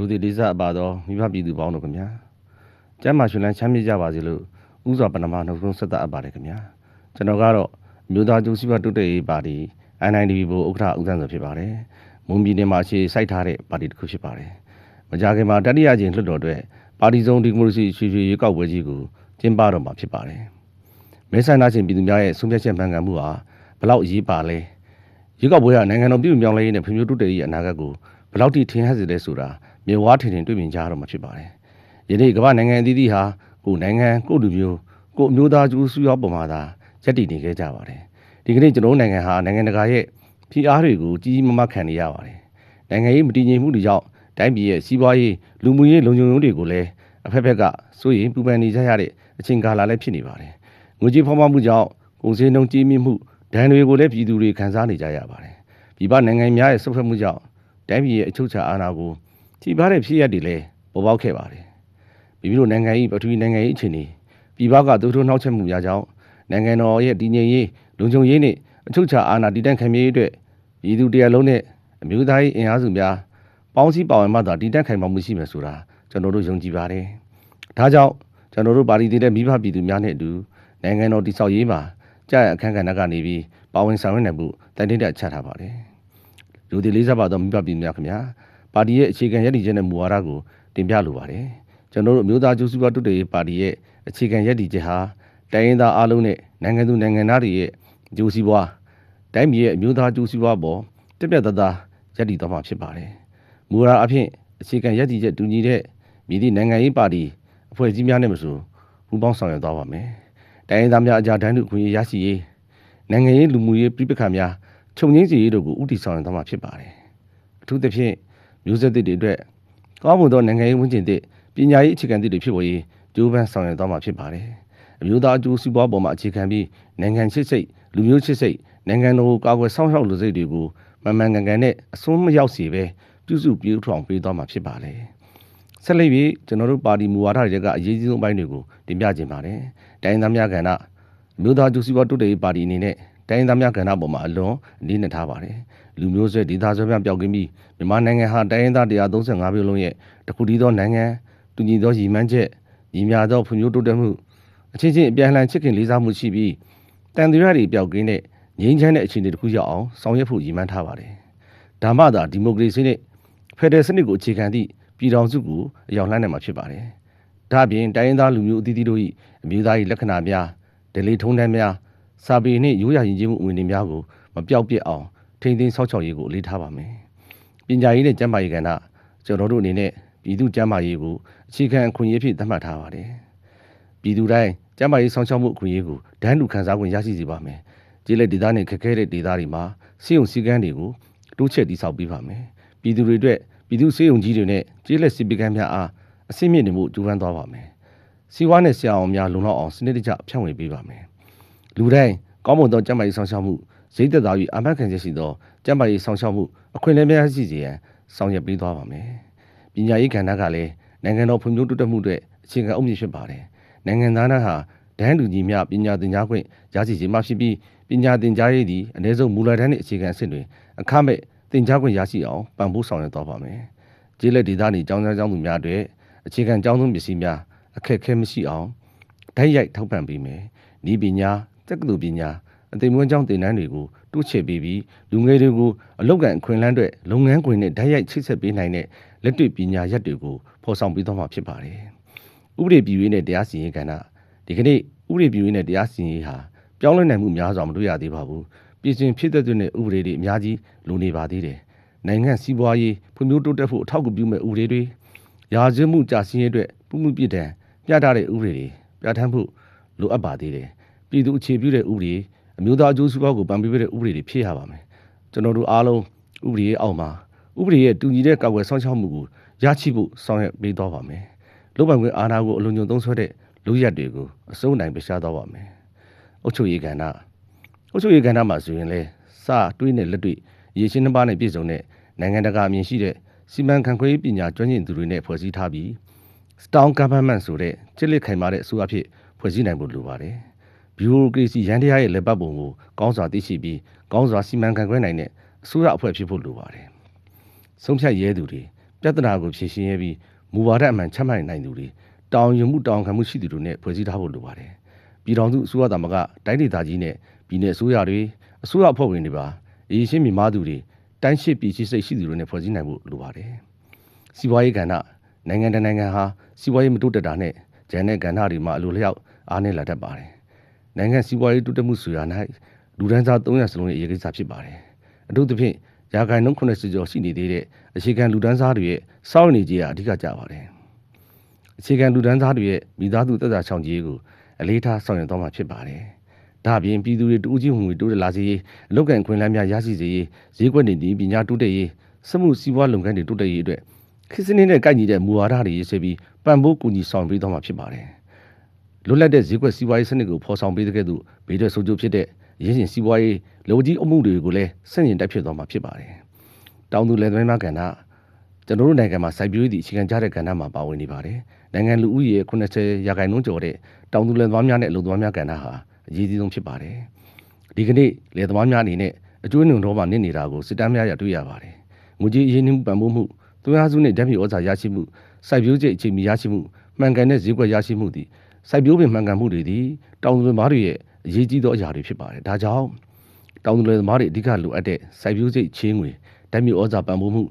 ရိုသေလေးစားအပ်ပါသောမိဘပြည်သူပေါင်းတို့ခင်ဗျာကျမ်းမာရှင်လန်းချမ်းမြေ့ကြပါစေလို့ဥစွာပဏာမနှုတ်ဆုံးဆက်သအပ်ပါတယ်ခင်ဗျာကျွန်တော်ကတော့အမျိုးသားကျိုးစီးပွားတိုးတက်ရေးပါတီ NNDP ဘိုဥက္ကဋ္ဌဦးစံဆိုဖြစ်ပါတယ်မွန်ပြည်နယ်မှာအခြေစိုက်ထားတဲ့ပါတီတစ်ခုဖြစ်ပါတယ်မကြခင်မှာတတိယကျင်းလွှတ်တော်အတွက်ပါတီစုံဒီမိုကရေစီရွှေရွှေရွေးကောက်ပွဲကြီးကိုကျင်းပတော့မှာဖြစ်ပါတယ်မဲဆန္ဒရှင်ပြည်သူများရဲ့ဆုံးဖြတ်ချက်မှန်ကန်မှုဟာဘယ်လောက်အရေးပါလဲရွေးကောက်ပွဲကနိုင်ငံတော်ပြည်ပြောင်းလဲရေးနဲ့ဖွံ့ဖြိုးတိုးတက်ရေးအနာဂတ်ကိုဘယ်လောက်ထိထင်ဟပ်စေလဲဆိုတာ မြေဝါထင်ထင်တွေ့မြင်ကြရတော့မှာဖြစ်ပါတယ်ယနေ့ကမ္ဘာနိုင်ငံအသီးသီးဟာကိုယ်နိုင်ငံကိုယ်လူမျိုးကိုယ်အမျိုးသားကျိုးစုရောက်ပုံမှာသာယက်တည်နေခဲ့ကြပါတယ်ဒီကနေ့ကျွန်တော်တို့နိုင်ငံဟာနိုင်ငံတကာရဲ့ဖိအားတွေကိုကြီးကြီးမားမားခံနေရပါတယ်နိုင်ငံရေးမတည်ငြိမ်မှုတွေကြောင့်တိုင်းပြည်ရဲ့စီးပွားရေးလူမှုရေးလုံခြုံရေးတွေကိုလည်းအဖက်ဖက်ကစိုးရိမ်ပူပန်နေကြရတဲ့အချိန်ကာလလည်းဖြစ်နေပါတယ်ငွေကြေးဖောင်းပွားမှုကြောင့်ကုန်စည်နှုန်းကြီးမြင့်မှုဒဏ်တွေကိုလည်းပြည်သူတွေခံစားနေကြရပါတယ်ပြည်ပနိုင်ငံများရဲ့ဆုတ်ဖက်မှုကြောင့်တိုင်းပြည်ရဲ့အချုပ်အခြာအာဏာကို ထိပါတဲ့ဖြစ်ရပ်တွေလည်းပေါ်ပေါက်ခဲ့ပါတယ်မိမိတို့နိုင်ငံ၏ပထဝီနိုင်ငံ၏အခြေအနေပြည်ပကသူတို့နှောက်ချက်မှုများကြောင့်နိုင်ငံတော်ရဲ့တည်ငြိမ်ရေးလုံခြုံရေးနဲ့အချုပ်အခြာအာဏာတည်တံ့ခိုင်မြဲရေးအတွက်ပြည်သူတရားလုံးနဲ့အမျိုးသားရေးအင်အားစုများပေါင်းစည်းပါဝင်မှသာတည်တံ့ခိုင်မာမှုရှိမယ်ဆိုတာကျွန်တော်တို့ယုံကြည်ပါတယ်။ဒါကြောင့်ကျွန်တော်တို့ပါတီတည်တဲ့မိဘပြည်သူများနဲ့အတူနိုင်ငံတော်တည်ဆောက်ရေးမှာကြာရအခမ်းကဏ္ဍကနေပြီးပါဝင်ဆောင်ရွက်နိုင်မှုတိုင်တိတ်တက်ချထားပါတယ်။လူဒီလေးစားပါတော့မိဘပြည်သူများခင်ဗျာ ပါတီရဲ့အခြေခံရည်တည်ချက်နဲ့မူဝါဒကိုတင်ပြလိုပါတယ်။ကျွန်တော်တို့အမျိုးသားကျိုးစုပါတုတ္တရေးပါတီရဲ့အခြေခံရည်တည်ချက်ဟာတိုင်းရင်းသားအလုံးနဲ့နိုင်ငံသူနိုင်ငံသားတွေရဲ့ကျိုးစီးပွားတိုင်းပြည်ရဲ့အမျိုးသားကျိုးစီးပွားပေါ်တက်ပြတ်သားသားရည်တည်သွားမှာဖြစ်ပါတယ်။မူဝါဒအဖြစ်အခြေခံရည်တည်ချက်တူညီတဲ့မြည်သည့်နိုင်ငံရေးပါတီအဖွဲ့အစည်းများနဲ့မဆိုပူးပေါင်းဆောင်ရွက်သွားပါမယ်။တိုင်းရင်းသားများအကြတန်းတူခွင့်ရရှိရေးနိုင်ငံရေးလူမှုရေးပြည်ပခါများခြုံငင်းစီရေးတို့ကိုဥတီဆောင်ရွက်သွားမှာဖြစ်ပါတယ်။အထူးသဖြင့် မျိုးဆက်သစ်တွေအတွက်ကောင်းမွန်သောနိုင်ငံရေးဝန်ကျင်သစ်ပညာရေးအခြေခံသစ်တွေဖြစ်ပေါ်ရေးကြိုးပမ်းဆောင်ရွက်သွားမှာဖြစ်ပါတယ်။အမျိုးသားအကျိုးစီးပွားပေါ်မှာအခြေခံပြီးနိုင်ငံချစ်စိတ်လူမျိုးချစ်စိတ်နိုင်ငံတော်ကိုကာကွယ်စောင့်ရှောက်လူစိတ်တွေကိုမမှန်ကန်ကန်နဲ့အစွန်းမရောက်စေပဲပြုစုပြုထောင်ပေးသွားမှာဖြစ်ပါတယ်။ဆက်လက်ပြီးကျွန်တော်တို့ပါတီမူဝါဒတွေကအရေးကြီးဆုံးအပိုင်းတွေကိုတင်ပြခြင်းပါတယ်။တိုင်းသားများကဏ္ဍအမျိုးသားအကျိုးစီးပွားတိုးတက်ရေးပါတီအနေနဲ့တိုင်းသားများကဏ္ဍပေါ်မှာအလွန်အလေးနက်ထားပါတယ်။ လူမျိုးဆွဲဒေသဆွဲများပျောက်ကင်းပြီးမြန်မာနိုင်ငံဟာတိုင်းရင်းသား135ပြည်လုံးရဲ့တခုတည်းသောနိုင်ငံတူညီသောရည်မှန်းချက်ညီမျှသောဖွံ့ဖြိုးတိုးတက်မှုအချင်းချင်းအပြန်အလှန်ချစ်ခင်လေးစားမှုရှိပြီးတန်တရားတွေပျောက်ကင်းတဲ့ငြိမ်းချမ်းတဲ့အခြေအနေတစ်ခုရောက်အောင်ဆောင်ရွက်ဖို့ရည်မှန်းထားပါတယ်။ဒါမှသာဒီမိုကရေစီနဲ့ဖက်ဒရယ်စနစ်ကိုအခြေခံသည့်ပြည်ထောင်စုကိုအရောက်လှမ်းနိုင်မှာဖြစ်ပါတယ်။ဒါ့အပြင်တိုင်းရင်းသားလူမျိုးအသီးသီးတို့၏အမျိုးသား၏လက္ခဏာများဒလီထုံးတမ်းများစာပေနှင့်ရိုးရာယဉ်ကျေးမှုအဝင်တွေများကိုမပြောက်ပြစ်အောင် ထိန်းသိမ်းဆောက်ရှောက်ရေးကိုအလေးထားပါမယ်။ပညာရေးနဲ့ကျန်းမာရေးကဏ္ဍကျွန်တော်တို့အနေနဲ့ပြည်သူ့ကျန်းမာရေးကိုအခြေခံအခွင့်အရေးဖြစ်သတ်မှတ်ထားပါတယ်။ပြည်သူတိုင်းကျန်းမာရေးဆောင်ရှောက်မှုအခွင့်အရေးကိုဒန်းတူခံစား권ရရှိစေပါမယ်။ကျေးလက်ဒေသနဲ့ခက်ခဲတဲ့ဒေသတွေမှာစေုံစည်းကမ်းတွေကိုတိုးချဲ့တည်ဆောက်ပေးပါမယ်။ပြည်သူတွေအတွက်ပြည်သူစေုံကြီးတွေနဲ့ကျေးလက်စစ်ပကမ်းများအားအစိမ့်မြင့်နေမှုကြိုးပမ်းသွားပါမယ်။စီဝါနဲ့ဆရာအောင်များလုံလောက်အောင်စနစ်တကျဖြန့်ဝေပေးပါမယ်။လူတိုင်းကောင်းမွန်သောကျန်းမာရေးဆောင်ရှောက်မှု ဈေးသက်သာ၍အမှတ်ခံချက်ရှိသောကျန်းမာရေးဆောင်ရှောက်မှုအခွင့်အလမ်းများရှိစေရန်ဆောင်ရွက်ပေးသွားပါမယ်။ပညာရေးကဏ္ဍကလည်းနိုင်ငံတော်ဖွံ့ဖြိုးတိုးတက်မှုတွေအခြေခံအုတ်မြစ်ဖြစ်ပါတယ်။နိုင်ငံသားများဟာဒန်းလူကြီးများပညာသင်ကြားခွင့်ရရှိခြင်းမှဖြစ်ပြီးပညာသင်ကြားရေးသည်အနည်းဆုံးမူလတန်းနှင့်အခြေခံအဆင့်တွင်အခမဲ့သင်ကြားခွင့်ရရှိအောင်ပံ့ပိုးဆောင်ရွက်သွားပါမယ်။ကျေးလက်ဒေသနှင့်ကျောင်းသားကျောင်းသူများအတွက်အခြေခံကျောင်းသွင်းပစ္စည်းများအခက်အခဲမရှိအောင်ဓာတ်ရိုက်ထောက်ပံ့ပေးမယ်။ဤပညာတက္ကသိုလ်ပညာ အသိမွေးကျောင်းသင်တန်းတွေကိုတိုးချဲ့ပေးပြီးလူငယ်တွေကိုအလောက်ကန်အခွင့်အလမ်းတွေလုပ်ငန်းခွင်နဲ့ဓာတ်ရိုက်ချိတ်ဆက်ပေးနိုင်တဲ့လက်တွေ့ပညာရပ်တွေကိုဖော်ဆောင်ပေးသွားမှာဖြစ်ပါတယ်။ဥပဒေပြည်ရေးနဲ့တရားစီရင်ရေးကဏ္ဍဒီကနေ့ဥပဒေပြည်ရေးနဲ့တရားစီရင်ရေးဟာပြောင်းလဲနိုင်မှုများစွာမတွေ့ရသေးပါဘူး။ပြည်စင်ဖြစ်တဲ့တဲ့ဥပဒေတွေအများကြီးလိုနေပါသေးတယ်။နိုင်ငံစီးပွားရေးဖွံ့ဖြိုးတိုးတက်ဖို့အထောက်အကူပြုမဲ့ဥပဒေတွေရာဇဝမှုကြာစင်းရေးအတွက်ပုံမှုပြစ်ဒဏ်ပြဋ္ဌာန်းတဲ့ဥပဒေတွေပြဋ္ဌာန်းဖို့လိုအပ်ပါသေးတယ်။ပြည်သူအခြေပြုတဲ့ဥပဒေ အမျိုးသားအကျိုးစီးပွားကိုပံ့ပေးတဲ့ဥပဒေတွေဖြစ်ရပါမယ်။ကျွန်တော်တို့အားလုံးဥပဒေရဲ့အောက်မှာဥပဒေရဲ့တူညီတဲ့ကာကွယ်ဆောင်ရှောက်မှုကိုရရှိဖို့ဆောင်ရွက်ပေးသွားပါမယ်။လုပ်ပိုင်ခွင့်အာဏာကိုအလွန်ညွန်သုံးဆွဲတဲ့လူရက်တွေကိုအစိုးနိုင်ပရှားသွားပါမယ်။အုပ်ချုပ်ရေးကဏ္ဍအုပ်ချုပ်ရေးကဏ္ဍမှာဆိုရင်လဲစတွေးနဲ့လက်တွေ့ရေရှင်းနှပါးနဲ့ပြည့်စုံတဲ့နိုင်ငံတကာအမြင်ရှိတဲ့စီမံခန့်ခွဲရေးပညာကျွမ်းကျင်သူတွေနဲ့ဖွဲ့စည်းထားပြီး Strong Government ဆိုတဲ့ချစ်လက်ခိုင်မာတဲ့အစိုးရဖြစ်ဖွဲ့စည်းနိုင်ဖို့လိုပါတယ်။ ဘီရိုကရေစီရန်တရားရဲ့လက်ပတ်ပုံကိုကောင်းစွာသိရှိပြီးကောင်းစွာစီမံခန့်ခွဲနိုင်တဲ့အစိုးရအဖွဲ့ဖြစ်ဖို့လိုပါတယ်။ဆုံးဖြတ်ရဲသူတွေပပြဿနာကိုဖြေရှင်းရပြီးမူဝါဒအမှန်ချမှတ်နိုင်သူတွေတောင်းယူမှုတောင်းခံမှုရှိသူတွေနဲ့ဖွဲ့စည်းထားဖို့လိုပါတယ်ပြည်တော်စုအစိုးရသမကတိုင်းဒေသကြီးနဲ့ပြည်내အစိုးရတွေအစိုးရအဖွဲ့ဝင်တွေပါအရေးရှင်းမြမာသူတွေတိုင်းရှိပြည်ရှိစိတ်ရှိသူတွေနဲ့ဖွဲ့စည်းနိုင်ဖို့လိုပါတယ်စီးပွားရေးကဏ္ဍနိုင်ငံတကာနိုင်ငံဟာစီးပွားရေးမတိုးတက်တာနဲ့ဂျန်တဲ့ကဏ္ဍတွေမှာအလိုလျောက်အားနည်းလာတတ်ပါတယ် နိုင်ငံစီးပွားရေးတိုးတက်မှုဆိုရ၌လူဒန်းစား300စလုံးရဲ့အရေးကိစ္စဖြစ်ပါတယ်အထူးသဖြင့်ရာခိုင်နှုန်း80ကျော်ရှိနေသေးတဲ့အခြေခံလူဒန်းစားတွေရဲ့စောင့်နေကြရအဓိကကြပါတယ်အခြေခံလူဒန်းစားတွေရဲ့မိသားစုသက်သာချောင်ကြီးကိုအလေးထားဆောင်ရွက်သွားမှာဖြစ်ပါတယ်။ဒါ့အပြင်ပြည်သူတွေတူးကြီးဝင်ဝင်တိုးတက်လာစေရေးအလုပ်ကန်ခွင့်လမ်းများရရှိစေရေးဈေးကွက်တွေဒီပညာတိုးတက်ရေးစမှုစီးပွားလုပ်ငန်းတွေတိုးတက်ရေးအတွက်ခေတ်စနစ်နဲ့ကိုက်ညီတဲ့မူဝါဒတွေရေးဆွဲပြီးပံ့ပိုးကူညီဆောင်ပေးသွားမှာဖြစ်ပါတယ်။ လွတ်လပ်တဲ့ဈေးကွက်စီးပွားရေးစနစ်ကိုဖော်ဆောင်ပေးတဲ့ကဲ့သို့ဘေးထွက်ဆိုးကျိုးဖြစ်တဲ့ရင်းရှင်စီးပွားရေးလူကြီးအမှုတွေကိုလည်းဆင့်ရင်တိုက်ဖြစ်သွားမှာဖြစ်ပါတယ်။တောင်သူလယ်သမားများကဏ္ဍကျွန်တော်တို့နိုင်ငံမှာစိုက်ပျိုးရေးသည့်အခြေခံကျတဲ့ကဏ္ဍမှာပါဝင်နေပါတယ်။နိုင်ငံလူဦးရေ80ရာခိုင်နှုန်းကျော်တဲ့တောင်သူလယ်သမားများနဲ့အလုပ်သမားများကဏ္ဍဟာအရေးကြီးဆုံးဖြစ်ပါတယ်။ဒီကနေ့လယ်သမားများအနေနဲ့အကျိုးနှုံတော်မှာနစ်နေတာကိုစစ်တမ်းများရတွေ့ရပါတယ်။ငွေကြေးအရင်းနှီးမှုပံ့ပိုးမှုသွင်းအားစုနဲ့ဓာတ်မြေဩဇာရရှိမှုစိုက်ပျိုးခြင်းအချိန်မီရရှိမှုမှန်ကန်တဲ့ဈေးကွက်ရရှိမှုသည် စိုက်ပျိုးပင်မှန်ကန်မှုတွေသည်တောင်သူလယ်သမားတွေရဲ့အရေးကြီးသောအရာတွေဖြစ်ပါတယ်။ဒါကြောင့်တောင်သူလယ်သမားတွေအဓိကလိုအပ်တဲ့စိုက်ပျိုးစိတ်ချင်းငွေဓာတ်မြေဩဇာပံ့ပိုးမှု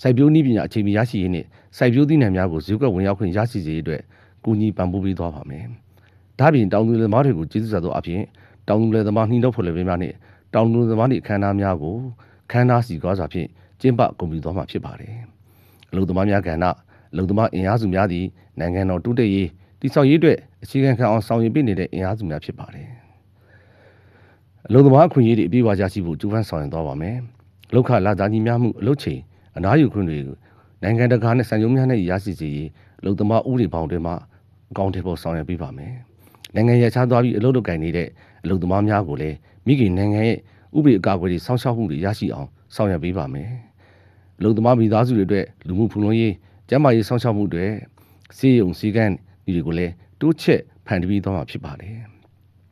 စိုက်ပျိုးနည်းပညာအချိန်မီရရှိရေးနဲ့စိုက်ပျိုးသီးနှံများကိုဈေးကွက်ဝင်ရောက်ခွင့်ရရှိစေရေးအတွက်ကူညီပံ့ပိုးပေးသွားပါမယ်။ဒါ့အပြင်တောင်သူလယ်သမားတွေကိုကျေးဇူးစာသောအဖြစ်တောင်သူလယ်သမားနှီးနှောဖွဲ့လည်ပေးများနဲ့တောင်သူလယ်သမားတွေအခမ်းအနားများကိုခမ်းနားစီကားစွာဖြင့်ကျင်းပဂုဏ်ပြုသွားမှာဖြစ်ပါတယ်။အလုံသမားများကဏ္ဍအလုံသမားအင်အားစုများသည့်နိုင်ငံတော်တိုးတက်ရေး တည်ဆောက်ရေးအတွက်အခြေခံခံအောင်ဆောင်ရွက်ပေးနေတဲ့အင်အားစုများဖြစ်ပါတယ်။အလုံသမားအခွင့်အရေးတွေအပြည့်အဝရရှိဖို့ကြိုးပမ်းဆောင်ရွက်သွားပါမယ်။လောက်ခလာသားကြီးများမှုအလုပ်ချိန်အနားယူခွင့်တွေနိုင်ငံတကာနဲ့စံရုံးများနဲ့ရရှိစေရေးအလုံသမားဥပဒေပေါင်းတွေမှာအကောင့်တွေပေါ်ဆောင်ရွက်ပေးပါမယ်။နိုင်ငံရခြားသွားပြီးအလုပ်လုပ်ကိုင်နေတဲ့အလုံသမားများကိုလည်းမိခင်နိုင်ငံရဲ့ဥပဒေအကာအကွယ်တွေစောင့်ရှောက်မှုတွေရရှိအောင်ဆောင်ရွက်ပေးပါမယ်။အလုံသမားမိသားစုတွေအတွက်လူမှုဖူလုံရေးကျန်းမာရေးစောင့်ရှောက်မှုတွေစီယုံစီကန်း ဒီတွေကိုလည်းတိုးချက်ဖန်တီးသွားမှာဖြစ်ပါတယ်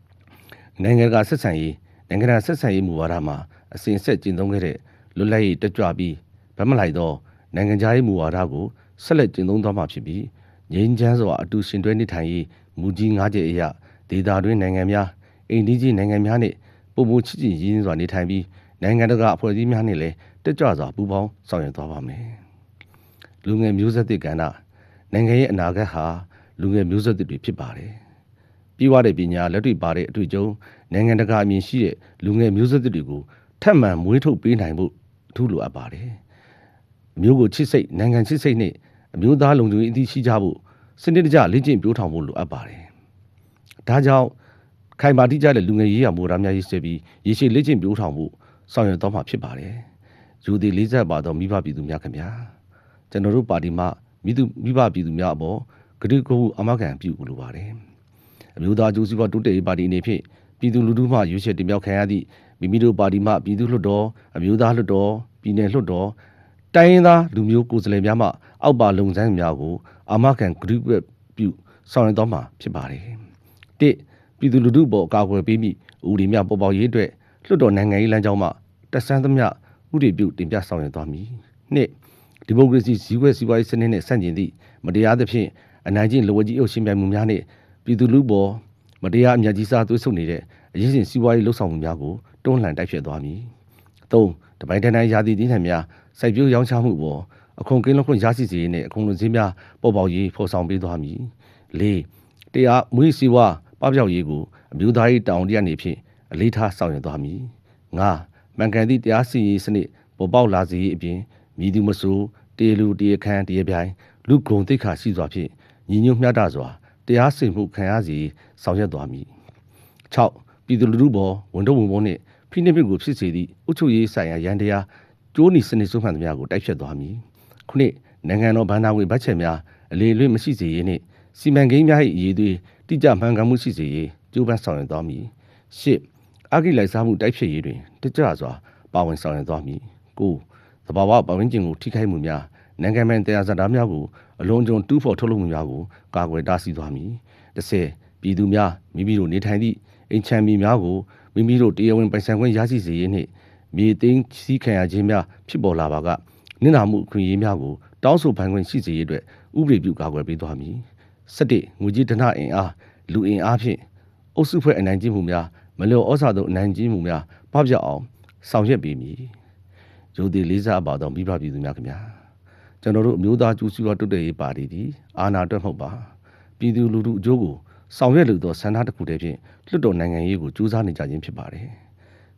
။နိုင်ငံကဆက်ဆံရေးနိုင်ငံကဆက်ဆံရေးမူဝါဒမှာအစဉ်ဆက်ကျင့်သုံးခဲ့တဲ့လွတ်လပ်ရေးတက်ကြွပြီးဗတ်မလိုက်သောနိုင်ငံခြားရေးမူဝါဒကိုဆက်လက်ကျင့်သုံးသွားမှာဖြစ်ပြီးငြိမ်းချမ်းစွာအတူရှင်တွဲနေထိုင်ရေးမူကြီး၅ချက်အရဒေသတွင်းနိုင်ငံများအိန္ဒိကြီးနိုင်ငံများနဲ့ပုံမှုချစ်ကြည်ရင်းစွာနေထိုင်ပြီးနိုင်ငံတကာအဖွဲ့အစည်းများနဲ့လည်းတက်ကြွစွာပူးပေါင်းဆောင်ရွက်သွားပါမယ်။လူငယ်မျိုးဆက်သစ်ကဏ္ဍနိုင်ငံရဲ့အနာဂတ်ဟာ လူငယ်မျိုးဆက်သစ်တွေဖြစ်ပါတယ်။ပြီးွားတဲ့ပညာလက်တွေ့ပါတဲ့အတွေ့အကြုံနိုင်ငံတကာအမြင်ရှိတဲ့လူငယ်မျိုးဆက်သစ်တွေကိုထပ်မံမွေးထုတ်ပေးနိုင်ဖို့အထူးလိုအပ်ပါတယ်။အမျိုးကိုချစ်စိတ်နိုင်ငံချစ်စိတ်နဲ့အမျိုးသားလုံခြုံရေးအသိရှိကြဖို့စနစ်တကျလေ့ကျင့်ပြိုးထောင်ဖို့လိုအပ်ပါတယ်။ဒါကြောင့်ခိုင်မာတိကျတဲ့လူငယ်ရေးရမိုးရာများရေးဆွဲပြီးရေရှည်လေ့ကျင့်ပြိုးထောင်ဖို့ဆောင်ရွက်သွားမှာဖြစ်ပါတယ်။ယူသည်လေးဆက်ပါသောမိဘပြည်သူများခင်ဗျာ။ကျွန်တော်တို့ပါတီမှမိသူမိဘပြည်သူများအပေါ် ဂရုကိုအမကန်ပြုလိုပါတယ်။အမျိုးသားကျိုးစီးပွားတိုးတက်ရေးပါတီအနေဖြင့်ပြည်သူလူထုမှရွေးချယ်တင်မြှောက်ခံရသည့်မိမိတို့ပါတီမှပြည်သူ့လွှတ်တော်အမျိုးသားလွှတ်တော်ပြည်내လွှတ်တော်တိုင်းရင်းသားလူမျိုးကိုယ်စားလှယ်များမှအောက်ပါလုံဆိုင်များကိုအာမခံဂရုပြုဆောင်ရွက်သွားမှာဖြစ်ပါတယ်။တစ်ပြည်သူလူထုပေါ်အကာအကွယ်ပေးမိဥပဒေများပေါ်ပေါက်ရေးအတွက်လွှတ်တော်နိုင်ငံရေးလမ်းကြောင်းမှတက်ဆန်းသမျှဥပဒေပြုတင်ပြဆောင်ရွက်သွားမည်။နှစ်ဒီမိုကရေစီဇီဝစီးပွားရေးစနစ်နှင့်ဆန့်ကျင်သည့်မတရားသဖြင့် အနိုင်ကျင့်လိုဝကြီးအုပ်ရှင်ပြိုင်မှုများနှင့်ပြည်သူလူပေါ်မတရားအမြတ်ကြီးစားသွေးဆုပ်နေတဲ့အရေးရှင်စီးပွားရေးလှုပ်ဆောင်မှုများကိုတွန်းလှန်တိုက်ဖျက်သွားမည်။သုံးတပိုင်းတန်းတန်းရာသီတည်နှံများစိုက်ပျိုးရောင်းချမှုပေါ်အခွန်ကင်းလွှတ်ခွင့်ရရှိစေရေးနဲ့အခွန်လွန်စည်းများပေါ်ပေါက်ရေးဖော်ဆောင်ပေးသွားမည်။လေးတရားမွေးစီဝါပပျောက်ရေးကိုအမျိုးသားရေးတောင်တရနေဖြင့်အလေးထားဆောင်ရွက်သွားမည်။ငါမှန်ကန်သည့်တရားစီရင်စနစ်ပေါ်ပေါက်လာစေရေးအပြင်မြည်သူမဆိုတေလူတေခန်းတေပြိုင်လူဂုံတိတ်ခါရှိစွာဖြင့် ညီညွတ်မျှတစွာတရားစီမှုခံရစီဆောင်ရွက်သွားမည်6ပြည်သူလူထုပေါ်ဝန်တော့ဝန်ပေါ်နှင့်ဖိနှိပ်မှုကိုဖြစ်စေသည့်အုပ်ချုပ်ရေးဆိုင်ရာရန်တရားကျိုးနီစနစ်စုမှန်သမျှကိုတိုက်ဖြတ်သွားမည်ခုနှစ်နိုင်ငံတော်ဗန္ဒာငွေဘတ်ချက်များအလေလွင့်မရှိစေရေးနှင့်စီမံကိန်းများ၏အရေးသွေးတိကျမှန်ကန်မှုရှိစေရေးကြိုးပမ်းဆောင်ရွက်သွားမည်ရှစ်အဂိလိုက်စားမှုတိုက်ဖြတ်ရေးတွင်တကြစွာပါဝင်ဆောင်ရွက်သွားမည်ကိုသဘာဝပတ်ဝန်းကျင်ကိုထိခိုက်မှုများနိုင်ငံပိုင်တရားစတားများကို အလွန်ကြုံတူးဖော်ထုတ်လုပ်မှုများကိုကာကွယ်တားဆီးသွားမည်တစ်ဆယ်ပြည်သူများမိမိတို့နေထိုင်သည့်အိမ်ချမ်းမြေများကိုမိမိတို့တရားဝင်ပိုင်ဆိုင်ခွင့်ရရှိစေရေးနှင့်မြေသိမ်းစည်းခံရခြင်းများဖြစ်ပေါ်လာပါကနစ်နာမှုအခွင့်အရေးများကိုတောင်းဆိုပိုင်ခွင့်ရှိစေရေးအတွက်ဥပဒေပြုကာကွယ်ပေးသွားမည်17ငွေကြေးဒဏအင်အားလူအင်အားဖြင့်အုပ်စုဖွဲ့အနိုင်ကျင့်မှုများမလျော်ဩဇာသို့အနိုင်ကျင့်မှုများပပျောက်အောင်ဆောင်ရွက်ပေးမည်ယုံကြည်လေးစားအပ်ပါသောမိဘပြည်သူများခင်ဗျာ ကျွန်တော်တို့အမျိုးသားကျူးစုတော်တုတ်တဲ့ရေးပါတီဒီအာဏာတွက်မဟုတ်ပါပြည်သူလူထုအကျိုးကိုဆောင်ရွက်လို့သောဆန္ဒတစ်ခုတည်းဖြင့်လွတ်တော်နိုင်ငံရေးကိုကြိုးစားနေကြခြင်းဖြစ်ပါတယ်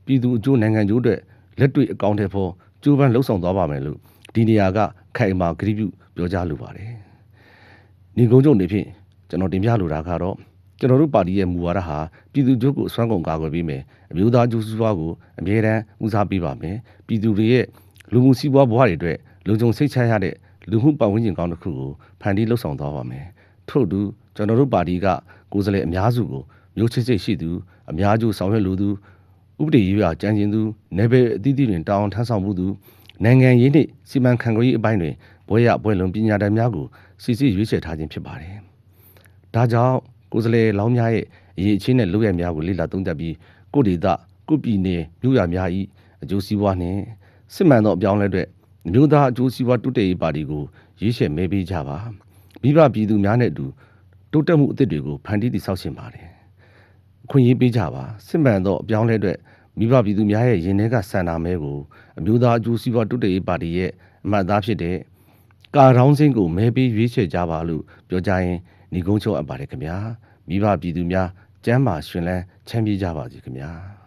ပြည်သူအကျိုးနိုင်ငံကျိုးအတွက်လက်တွေ့အကောင့်ထဲပေါ်ကြိုးပမ်းလှုပ်ဆောင်သွားပါမယ်လို့ဒီနေရာကခိုင်အမာဂရုပြုပြောကြားလိုပါတယ်ညီကုန်းချုပ်နေဖြင့်ကျွန်တော်တင်ပြလိုတာကတော့ကျွန်တော်တို့ပါတီရဲ့မူဝါဒဟာပြည်သူ့ကျိုးကိုအစွမ်းကုန်ကာကွယ်ပေးမယ်အမျိုးသားကျိုးစုပွားကိုအမြဲတမ်းဦးစားပေးပါမယ်ပြည်သူတွေရဲ့လူမှုစီးပွားဘဝတွေအတွက် လုံခြုံစိတ်ချရတဲ့လူမှုပတ်ဝန်းကျင်ကောင်းတစ်ခုကိုဖန်တီးလှုပ်ဆောင်သွားပါမယ်ထို့အတူကျွန်တော်တို့ပါတီကကိုယ်စားလှယ်အများစုကိုမျိုးချစ်စိတ်ရှိသူအများကျိုးဆောင်ရွက်လိုသူဥပဒေရေးရာကြံကျင်သူနယ်ပယ်အသီးသီးတွင်တာဝန်ထမ်းဆောင်မှုသူနိုင်ငံရေးနှင့်စီမံခန့်ခွဲရေးအပိုင်းတွင်ဘွဲရဘွဲလုံးပညာတတ်များကိုစီစစ်ရွေးချယ်ထားခြင်းဖြစ်ပါတယ်။ဒါကြောင့်ကိုယ်စားလှယ်လောင်းများရဲ့အရေးအချင်းနဲ့လုပ်ရများကိုလေ့လာသုံးသပ်ပြီးကိုယ်ဒေသကိုယ်ပြည်နယ်မြို့ရများ၏အကျိုးစီးပွားနှင့်စစ်မှန်သောအပြောင်းအလဲအတွက် မြို့သားအကျိုးစီးပွားတိုးတက်ရေးပါတီကိုရွေးချယ်မဲပေးကြပါ။မိဘပြည်သူများနဲ့အတူတိုးတက်မှုအသစ်တွေကိုဖန်တီးတည်ဆောက်ရှင်ပါတယ်။ခွင့်ရေးပေးကြပါစစ်မှန်သောအပြောင်းအလဲအတွက်မိဘပြည်သူများရဲ့ရင်ထဲကစံနာမဲကိုအမျိုးသားအကျိုးစီးပွားတိုးတက်ရေးပါတီရဲ့အမှတ်အသားဖြစ်တဲ့ကာရောင်းစင်းကိုမဲပေးရွေးချယ်ကြပါလို့ပြောကြရင်ညီကုန်းချုပ်အပ်ပါတယ်ခင်ဗျာမိဘပြည်သူများကျမ်းမာရှင်လန်းချမ်းမြေ့ကြပါစေခင်ဗျာ